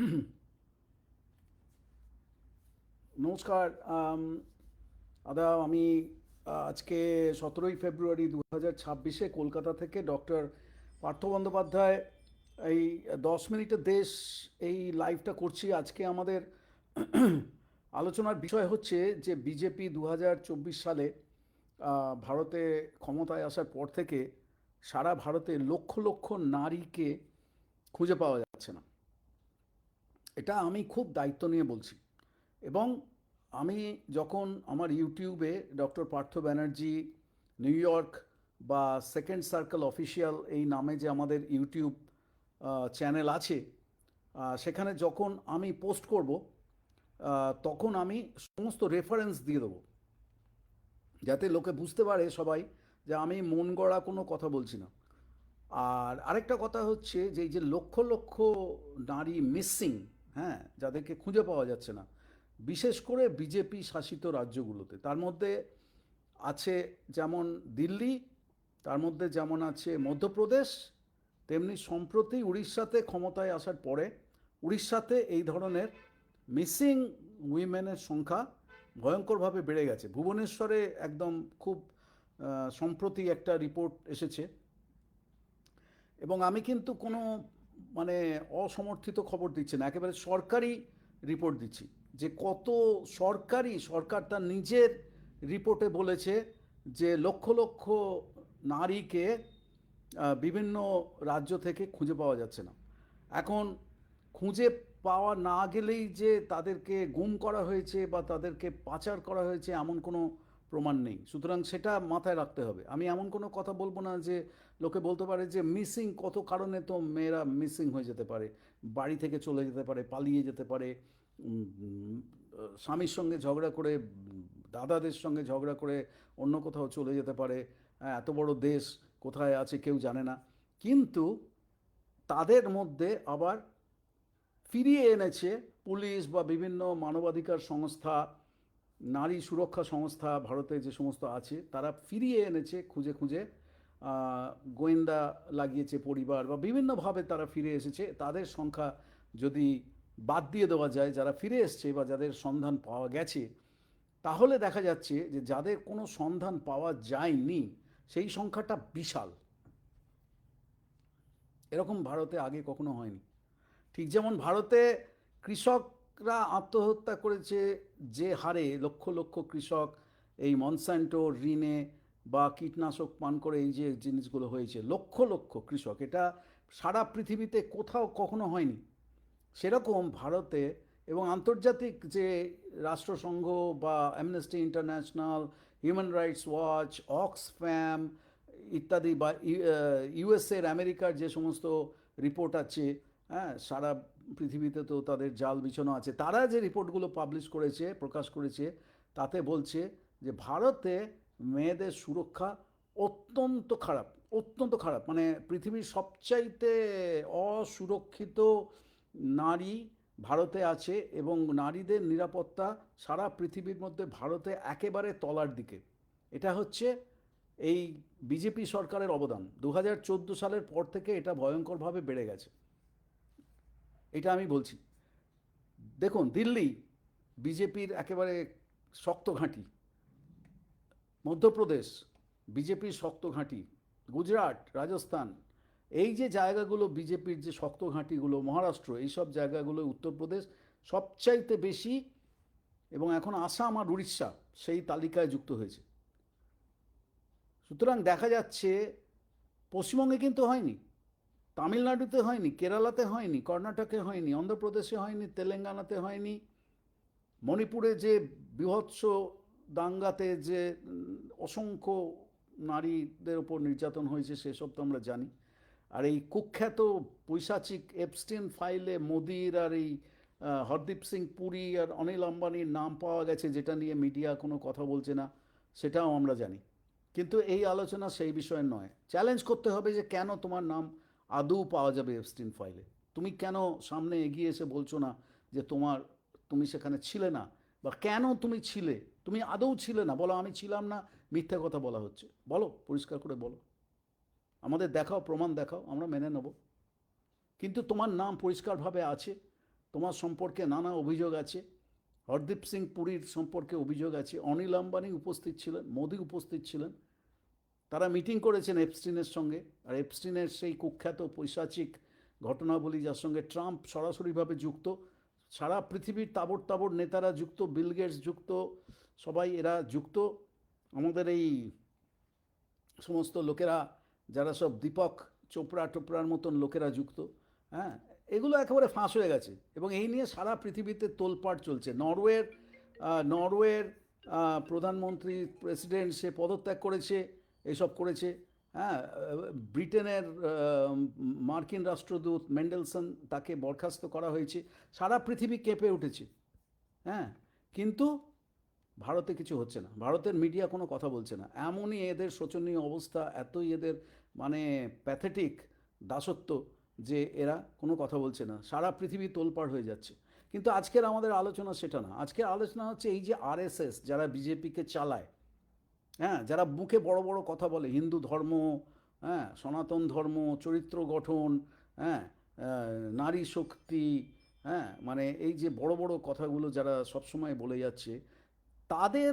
নমস্কার দাদা আমি আজকে সতেরোই ফেব্রুয়ারি দু হাজার ছাব্বিশে কলকাতা থেকে ডক্টর পার্থ বন্দ্যোপাধ্যায় এই দশ মিনিটের দেশ এই লাইভটা করছি। আজকে আমাদের আলোচনার বিষয় হচ্ছে যে বিজেপি দু হাজার চব্বিশ সালে ভারতে ক্ষমতায় আসার পর থেকে সারা ভারতে লক্ষ লক্ষ নারীকে খুঁজে পাওয়া যাচ্ছে না। এটা আমি খুব দায়িত্ব নিয়ে বলছি। এবং আমি যখন আমার ইউটিউবে doctor Partha Banerjee, New York বা সেকেন্ড সার্কেল অফিসিয়াল এই নামে যে আমাদের ইউটিউব চ্যানেল আছে সেখানে যখন আমি পোস্ট করব তখন আমি সমস্ত রেফারেন্স দিয়ে দেবো। যাতে লোকে বুঝতে পারে সবাই যে আমি মন গড়া কোনো কথা বলছি না। আর আরেকটা কথা হচ্ছে যে এই যে লক্ষ লক্ষ নারী মিসিং হ্যাঁ যাদেরকে খুঁজে পাওয়া যাচ্ছে না। বিশেষ করে বিজেপি শাসিত রাজ্যগুলোতে। তার মধ্যে আছে যেমন দিল্লি, তার মধ্যে যেমন আছে মধ্যপ্রদেশ, তেমনি সম্প্রতি উড়িষ্যাতে ক্ষমতায় আসার পরে উড়িষ্যাতে এই ধরনের মিসিং উইমেনের সংখ্যা ভয়ঙ্করভাবে বেড়ে গেছে। ভুবনেশ্বরে একদম খুব সম্প্রতি একটা রিপোর্ট এসেছে। এবং আমি কিন্তু কোনো মানে অসমর্থিত খবর দিচ্ছি না, একেবারে সরকারি রিপোর্ট দিচ্ছি, যে কত সরকারি, সরকার তার নিজের রিপোর্টে বলেছে যে লক্ষ লক্ষ নারীকে বিভিন্ন রাজ্য থেকে খুঁজে পাওয়া যাচ্ছে না। এখন খুঁজে পাওয়া না গেলেই যে তাদেরকে গুম করা হয়েছে বা তাদেরকে পাচার করা হয়েছে এমন কোনো প্রমাণ নেই। সুতরাং সেটা মাথায় রাখতে হবে। আমি এমন কোনো কথা বলব না যে লোকে বলতে পারে যে মিসিং কত কারণে তো মেয়েরা মিসিং হয়ে যেতে পারে বাড়ি থেকে চলে যেতে পারে পালিয়ে যেতে পারে স্বামীর সঙ্গে ঝগড়া করে দাদাদের সঙ্গে ঝগড়া করে অন্য কোথাও চলে যেতে পারে হ্যাঁ, এত বড় দেশ কোথায় আছে কেউ জানে না। কিন্তু তাদের মধ্যে আবার ফিরিয়ে এনেছে পুলিশ বা বিভিন্ন মানবাধিকার সংস্থা নারী সুরক্ষা সংস্থা ভারতে যে সমস্ত আছে তারা ফিরিয়ে এনেছে খুঁজে খুঁজে গোয়েন্দা লাগিয়েছে পরিবার বা বিভিন্নভাবে তারা ফিরে এসেছে, তাদের সংখ্যা যদি বাদ দিয়ে দেওয়া যায়, যারা ফিরে এসছে বা যাদের সন্ধান পাওয়া গেছে, তাহলে দেখা যাচ্ছে যে যাদের কোনো সন্ধান পাওয়া যায়নি, সেই সংখ্যাটা বিশাল। এরকম ভারতে আগে কখনো হয়নি। ঠিক যেমন ভারতে কৃষকরা আত্মহত্যা করেছে যে হারে লক্ষ লক্ষ কৃষক এই মনস্যান্টো ঋণে বা কীটনাশক পান করে এই যে জিনিসগুলো হয়েছে, লক্ষ লক্ষ কৃষক, এটা সারা পৃথিবীতে কোথাও কখনো হয়নি। সেরকম ভারতে এবং আন্তর্জাতিক যে রাষ্ট্রসংঘ বা Amnesty International Human Rights Watch Oxfam ইত্যাদি বা ইউএসএর আমেরিকার যে সমস্ত রিপোর্ট আছে হ্যাঁ সারা পৃথিবীতে তো তাদের জাল বিছানো আছে। তারা যে রিপোর্টগুলো পাবলিশ করেছে, প্রকাশ করেছে, তাতে বলছে যে ভারতে মেয়েদের সুরক্ষা অত্যন্ত খারাপ অত্যন্ত খারাপ। মানে পৃথিবীর সবচাইতে অসুরক্ষিত নারী ভারতে আছে এবং নারীদের নিরাপত্তা সারা পৃথিবীর মধ্যে ভারতে একেবারে তলার দিকে। এটা হচ্ছে এই বিজেপি সরকারের অবদান। দু হাজার চোদ্দ সালের পর থেকে এটা ভয়ঙ্করভাবে বেড়ে গেছে। এটা আমি বলছি। দেখুন, দিল্লি বিজেপির একেবারে শক্ত ঘাঁটি। মধ্যপ্রদেশ, বিজেপির শক্ত ঘাঁটি, গুজরাট, রাজস্থান, এই যে জায়গাগুলো বিজেপির যে শক্ত ঘাঁটিগুলো, মহারাষ্ট্র, এইসব জায়গাগুলো, উত্তরপ্রদেশ সবচাইতে বেশি এবং এখন আসাম আর উড়িষ্যা সেই তালিকায় যুক্ত হয়েছে। সুতরাং দেখা যাচ্ছে পশ্চিমবঙ্গে কিন্তু হয়নি, তামিলনাড়ুতে হয়নি, কেরালাতে হয়নি, কর্ণাটকে হয়নি, অন্ধ্রপ্রদেশে হয়নি, তেলেঙ্গানাতে হয়নি, মণিপুরে যে বিভৎস দাঙ্গাতে যে অসংখ্য নারীদের ওপর নির্যাতন হয়েছে সেসব তো আমরা জানি। আর এই কুখ্যাত পৈশাচিক এপস্টিন ফাইলে মোদির আর এই হরদীপ সিং পুরী আর অনিল আম্বানির নাম পাওয়া গেছে, যেটা নিয়ে মিডিয়া কোনো কথা বলছে না, সেটাও আমরা জানি। কিন্তু এই আলোচনা সেই বিষয়ে নয়। চ্যালেঞ্জ করতে হবে যে কেন তোমার নাম আদৌ পাওয়া যাবে এপস্টিন ফাইলে তুমি কেন সামনে এগিয়ে এসে বলছো না যে তোমার, তুমি সেখানে ছিলে না? বা কেন তুমি ছিলে? তুমি আদৌ ছিলে না। বলো, আমি ছিলাম না। মিথ্যা কথা বলা হচ্ছে। বলো, পরিষ্কার করে বলো। আমাদের দেখাও, প্রমাণ দেখাও, আমরা মেনে নেব। কিন্তু তোমার নাম পরিষ্কারভাবে আছে, তোমার সম্পর্কে নানা অভিযোগ আছে। হরদীপ সিং পুরীর সম্পর্কে অভিযোগ আছে। অনিল আম্বানি উপস্থিত ছিলেন, মোদি উপস্থিত ছিলেন। তারা মিটিং করেছেন এপস্টিনের সঙ্গে। আর এপস্টিনের সেই কুখ্যাত, পৈশাচিক ঘটনাবলী, যার সঙ্গে ট্রাম্প সরাসরিভাবে যুক্ত। সারা পৃথিবীর তাবড় তাবড় নেতারা যুক্ত, বিল গেটস যুক্ত সবাই এরা যুক্ত। আমাদের এই সমস্ত লোকেরা, যারা সব দীপক চোপড়া টোপড়ার মতন লোকেরা যুক্ত হ্যাঁ এগুলো একেবারে ফাঁস হয়ে গেছে। এবং এই নিয়ে সারা পৃথিবীতে তোলপাট চলছে। নরওয়ের নরওয়ের প্রধানমন্ত্রী, প্রেসিডেন্ট সে পদত্যাগ করেছে, এসব করেছে হ্যাঁ ব্রিটেনের মার্কিন রাষ্ট্রদূত মেন্ডেলসন তাকে বরখাস্ত করা হয়েছে। সারা পৃথিবী কেঁপে উঠেছে হ্যাঁ কিন্তু ভারতে কিছু হচ্ছে না। ভারতের মিডিয়া কোনো কথা বলছে না। এমনই এদের শোচনীয় অবস্থা, এতই এদের মানে প্যাথেটিক দাসত্ব যে এরা কোনো কথা বলছে না। সারা পৃথিবী তোলপাড় হয়ে যাচ্ছে। কিন্তু আজকের আমাদের আলোচনা সেটা না। আজকের আলোচনা হচ্ছে এই যে আরএসএস যারা বিজেপিকে চালায় হ্যাঁ যারা মুখে বড় বড় কথা বলে, হিন্দু ধর্ম হ্যাঁ সনাতন ধর্ম, চরিত্র গঠন হ্যাঁ নারী শক্তি হ্যাঁ মানে এই যে বড় বড় কথাগুলো যারা সবসময় বলে যাচ্ছে তাদের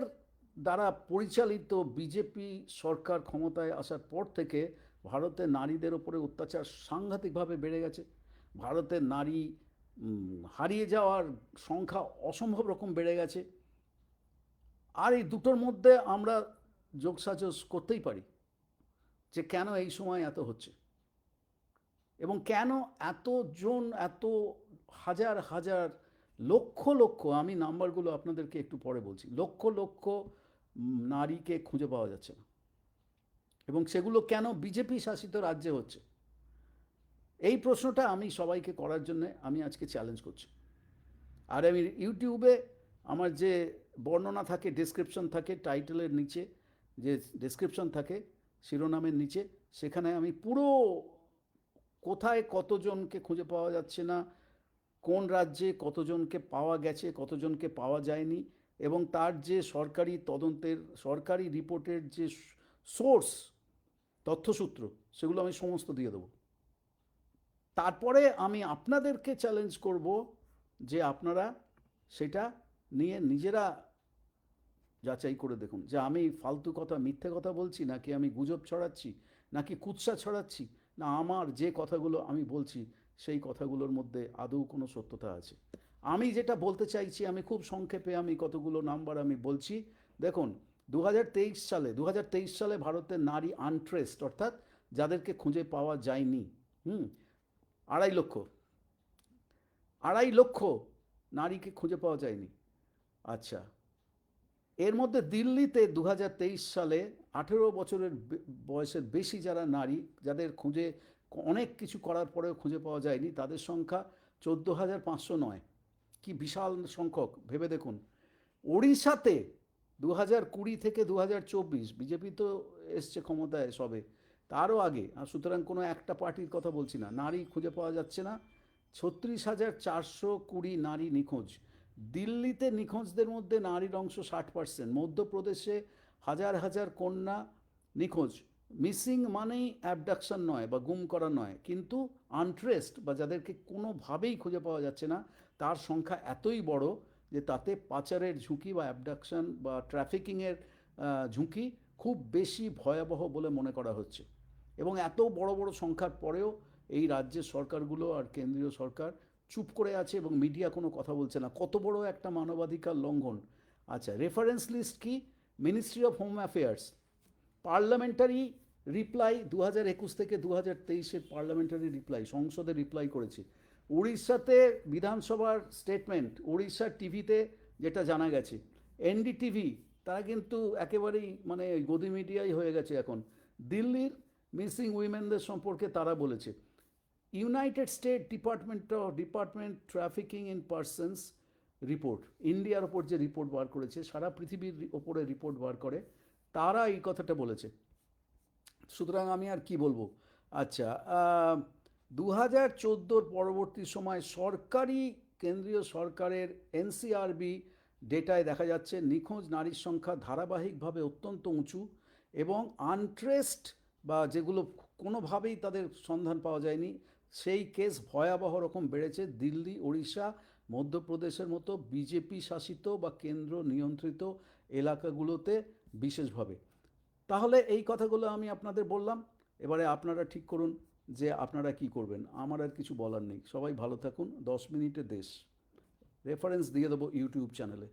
দ্বারা পরিচালিত বিজেপি সরকার ক্ষমতায় আসার পর থেকে ভারতে নারীদের ওপরে অত্যাচার সাংঘাতিকভাবে বেড়ে গেছে। ভারতের নারী হারিয়ে যাওয়ার সংখ্যা অসম্ভব রকম বেড়ে গেছে। আর এই দুটোর মধ্যে আমরা যোগসাজস করতেই পারি যে কেন এই সময় এত হচ্ছে এবং কেন এতজন, এত হাজার হাজার লক্ষ লক্ষ, আমি নাম্বারগুলো আপনাদেরকে একটু পরে বলছি, লক্ষ লক্ষ নারীকে খুঁজে পাওয়া যাচ্ছে না। এবং সেগুলো কেন বিজেপি শাসিত রাজ্যে হচ্ছে? এই প্রশ্নটা আমি সবাইকে করার জন্য আমি আজকে চ্যালেঞ্জ করছি। আর আমি ইউটিউবে আমার যে বর্ণনা থাকে ডেসক্রিপশন থাকে টাইটেলের নিচে, যে ডেসক্রিপশন থাকে, শিরোনামের নিচে, সেখানে আমি পুরো কোথায় কতজনকে খুঁজে পাওয়া যাচ্ছে না কোন রাজ্যে কতজনকে পাওয়া গেছে, কতজনকে পাওয়া যায়নি এবং তার যে সরকারি তদন্তের, সরকারি রিপোর্টের যে সোর্স, তথ্যসূত্র, সেগুলো আমি সমস্ত দিয়ে দেবো। তারপরে আমি আপনাদেরকে চ্যালেঞ্জ করব যে আপনারা সেটা নিয়ে নিজেরা যাচাই করে দেখুন। যে আমি ফালতু কথা, মিথ্যে কথা বলছি, নাকি আমি গুজব ছড়াচ্ছি, নাকি কুৎসা ছড়াচ্ছি না, আমার যে কথাগুলো আমি বলছি, সেই কথাগুলোর মধ্যে আদৌ কোনো সত্যতা আছে। আমি যেটা বলতে চাইছি, আমি খুব সংক্ষেপে আমি কতগুলো নাম্বার আমি বলছি। দেখুন দু হাজার তেইশ সালে দু হাজার তেইশ সালে ভারতের নারী আনট্রেসড অর্থাৎ যাদেরকে খুঁজে পাওয়া যায়নি, হুম, আড়াই লক্ষ আড়াই লক্ষ নারীকে খুঁজে পাওয়া যায়নি। আচ্ছা এর মধ্যে দিল্লিতে দু হাজার তেইশ সালে আঠেরো বছরের বয়সের বেশি যারা নারী, যাদের খুঁজে অনেক কিছু করার পরেও খুঁজে পাওয়া যায়নি, তাদের সংখ্যা চোদ্দ হাজার পাঁচশো নয়। কি বিশাল সংখ্যক, ভেবে দেখুন। ওড়িশাতে দু হাজার কুড়ি থেকে দু হাজার চব্বিশ, বিজেপি তো এসছে ক্ষমতায় সবে, তারও আগে। আর সুতরাং কোনো একটা পার্টির কথা বলছি না। নারী খুঁজে পাওয়া যাচ্ছে না। ছত্রিশ হাজার চারশো কুড়ি নারী নিখোঁজ। দিল্লিতে নিখোঁজদের মধ্যে নারীর অংশ ষাট পার্সেন্ট মধ্যপ্রদেশে হাজার হাজার কন্যা নিখোঁজ। মিসিং মানেই অ্যাবডাকশন নয় বা গুম করা নয়, কিন্তু আনট্রেসড বা যাদেরকে কোনোভাবেই খুঁজে পাওয়া যাচ্ছে না, তার সংখ্যা এতই বড় যে তাতে পাচারের ঝুঁকি বা অ্যাবডাকশন বা ট্রাফিকিংয়ের ঝুঁকি খুব বেশি ভয়াবহ বলে মনে করা হচ্ছে। এবং এত বড় বড় সংখ্যার পরেও এই রাজ্যের সরকারগুলো আর কেন্দ্রীয় সরকার চুপ করে আছে এবং মিডিয়া কোনো কথা বলছে না। কত বড় একটা মানবাধিকার লঙ্ঘন। আচ্ছা রেফারেন্স লিস্ট কি? Ministry of home affairs parliamentary reply দু হাজার একুশ থেকে দু হাজার তেইশের পার্লামেন্টারি রিপ্লাই সংসদে রিপ্লাই করেছে। উড়িষ্যাতে বিধানসভার স্টেটমেন্ট উড়িষ্যার টিভিতে যেটা জানা গেছে। এনডিটিভি তারা কিন্তু একেবারেই মানে গদি মিডিয়াই হয়ে গেছে এখন। দিল্লির মিসিং উইমেনদের সম্পর্কে তারা বলেছে। United State department department trafficking in persons report ইন্ডিয়ার ওপর যে রিপোর্ট বার করেছে, সারা পৃথিবীর ওপরে রিপোর্ট বার করে, তারা এই কথাটা বলেছে। সুতরাং আমি আর কি বলব? আচ্ছা দু হাজার চোদ্দোর পরবর্তী সময় সরকারি, কেন্দ্রীয় সরকারের এনসিআরবি ডেটায় দেখা যাচ্ছে, নিখোঁজ নারীর সংখ্যা ধারাবাহিকভাবে অত্যন্ত উঁচু এবং আনট্রেস্ট বা যেগুলো কোনোভাবেই তাদের সন্ধান পাওয়া যায়নি সেই কেস ভয়াবহ রকম বেড়েছে। দিল্লি, ওড়িশা, মধ্যপ্রদেশের মতো বিজেপি শাসিত বা কেন্দ্র নিয়ন্ত্রিত এলাকাগুলোতে বিশেষভাবে। তাহলে এই কথাগুলো আমি আপনাদের বললাম। এবারে আপনারা ঠিক করুন যে আপনারা কি করবেন। আমার আর কিছু বলার নেই। সবাই ভালো থাকুন। দশ মিনিটে দেশ। রেফারেন্স দিয়ে দেবো ইউটিউব চ্যানেলে।